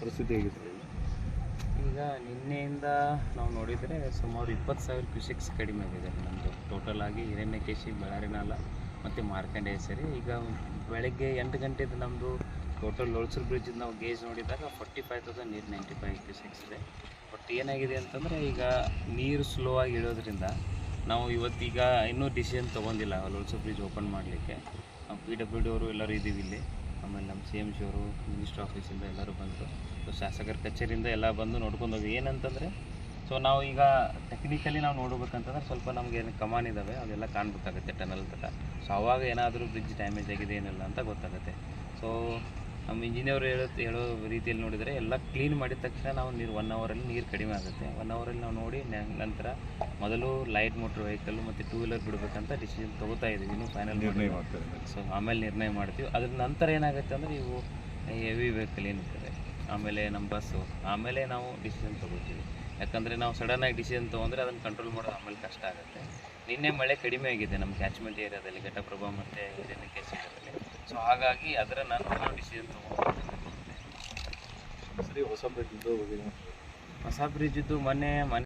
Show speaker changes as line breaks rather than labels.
ಪರಿಸ್ಥಿತಿ ಹೇಗಿದೆ?
ಈಗ ನಿನ್ನೆಯಿಂದ ನಾವು ನೋಡಿದರೆ ಸುಮಾರು ಇಪ್ಪತ್ತು ಸಾವಿರ ಕ್ಯೂಸೆಕ್ಸ್ ಕಡಿಮೆ ಆಗಿದೆ ನಮ್ಮದು ಟೋಟಲ್ ಆಗಿ ಹಿರಣ್ಯಕೇಶಿ ಬಳ್ಳಾರಿನಾಲ ಮತ್ತು ಮಾರ್ಕಂಡೆ ಸೇರಿ. ಈಗ ಬೆಳಗ್ಗೆ ಎಂಟು ಗಂಟೆದು ನಮ್ಮದು ಟೋಟಲ್ ಲೋಳ್ಸೂರು ಬ್ರಿಡ್ಜ್ ನಾವು ಗೇಜ್ ನೋಡಿದಾಗ ಫಾರ್ಟಿ ಫೈವ್ ತೌಸಂಡ್ ನೀರು ನೈಂಟಿ ಫೈವ್ ಕ್ಯೂಸೆಕ್ಸ್ ಇದೆ. ಬಟ್ ಏನಾಗಿದೆ ಅಂತಂದರೆ ಈಗ ನೀರು ಸ್ಲೋ ಆಗಿ ಇಡೋದ್ರಿಂದ ನಾವು ಇವತ್ತೀಗ ಇನ್ನೂ ಡಿಸಿಷನ್ ತೊಗೊಂಡಿಲ್ಲ ಲೋಳ್ಸೂರು ಬ್ರಿಡ್ಜ್ ಓಪನ್ ಮಾಡಲಿಕ್ಕೆ. ನಾವು ಪಿ ಡಬ್ಲ್ಯೂ ಡಿ ಅವರು ಎಲ್ಲರೂ ಇದ್ದೀವಿ ಇಲ್ಲಿ. ಆಮೇಲೆ ನಮ್ಮ ಸಿ ಎಂ ಶಿವರು ಮಿನಿಸ್ಟ್ರ್ ಆಫೀಸಿಂದ ಎಲ್ಲರೂ ಬಂದರು. ಸೊ ಶಾಸಕರ ಕಚೇರಿಯಿಂದ ಎಲ್ಲ ಬಂದು ನೋಡ್ಕೊಂಡು ಹೋಗಿ ಏನಂತಂದರೆ ಸೊ ನಾವು ಈಗ ಟೆಕ್ನಿಕಲಿ ನಾವು ನೋಡ್ಬೇಕಂತಂದ್ರೆ ಸ್ವಲ್ಪ ನಮಗೆ ಏನು ಕಮಾನ್ ಇದ್ದಾವೆ ಅವೆಲ್ಲ ಕಾಣಬೇಕಾಗುತ್ತೆ ಟನಲ್ ತಟ ಸೊ ಅವಾಗ ಏನಾದರೂ ಬ್ರಿಡ್ಜ್ ಡ್ಯಾಮೇಜ್ ಆಗಿದೆ, ಏನಿಲ್ಲ ಅಂತ ಗೊತ್ತಾಗುತ್ತೆ. ಸೊ ನಮ್ಮ ಇಂಜಿನಿಯರ್ ಹೇಳೋ ಹೇಳೋ ರೀತಿಯಲ್ಲಿ ನೋಡಿದರೆ ಎಲ್ಲ ಕ್ಲೀನ್ ಮಾಡಿದ ತಕ್ಷಣ ನಾವು ನೀರು ಒನ್ ಅವರಲ್ಲಿ ನೀರು ಕಡಿಮೆ ಆಗುತ್ತೆ. ಒನ್ ಅವರಲ್ಲಿ ನಾವು ನೋಡಿ ನಂತರ ಮೊದಲು ಲೈಟ್ ಮೋಟ್ರ್ ವೆಹಿಕಲ್ ಮತ್ತು ಟೂ ವೀಲರ್ ಬಿಡಬೇಕಂತ ಡಿಸಿಷನ್ ತೊಗೋತಾ ಇದ್ದೀವಿ. ಇನ್ನೂ ಫೈನಲ್
ನಿರ್ಣಯ
ಸೊ ಆಮೇಲೆ ನಿರ್ಣಯ ಮಾಡ್ತೀವಿ. ಅದ್ರ ನಂತರ ಏನಾಗುತ್ತೆ ಅಂದರೆ ಇವು ಹೆವಿ ವೆಹಿಕಲ್ ಏನಿರ್ತದೆ ಆಮೇಲೆ ನಮ್ಮ ಬಸ್ಸು ಆಮೇಲೆ ನಾವು ಡಿಸಿಷನ್ ತೊಗೋತೀವಿ. ಯಾಕಂದರೆ ನಾವು ಸಡನ್ನಾಗಿ ಡಿಸಿಷನ್ ತೊಗೊಂಡ್ರೆ ಅದನ್ನು ಕಂಟ್ರೋಲ್ ಮಾಡೋದು ಆಮೇಲೆ ಕಷ್ಟ ಆಗುತ್ತೆ. ನಿನ್ನೆ ಮಳೆ ಕಡಿಮೆ ಆಗಿದೆ. ನಮ್ಮ ಕ್ಯಾಚ್ಮೆಂಟ್ ಏರಿಯಾದಲ್ಲಿ ಘಟಪ್ರಭಾ ಮತ್ತು ಹಿರಣ್ಯಕೇಶಿ ಸೊ ಹಾಗಾಗಿ ಅದರ ನಾನು ನಾವು ಡಿಸಿಷನ್ ತೊಗೊಂಡು
ಸರಿ ಹೊಸ ಬ್ರಿಡ್ಜ್
ಹೊಸ ಬ್ರಿಡ್ಜಿದ್ದು ಮೊನ್ನೆ ಮನೆ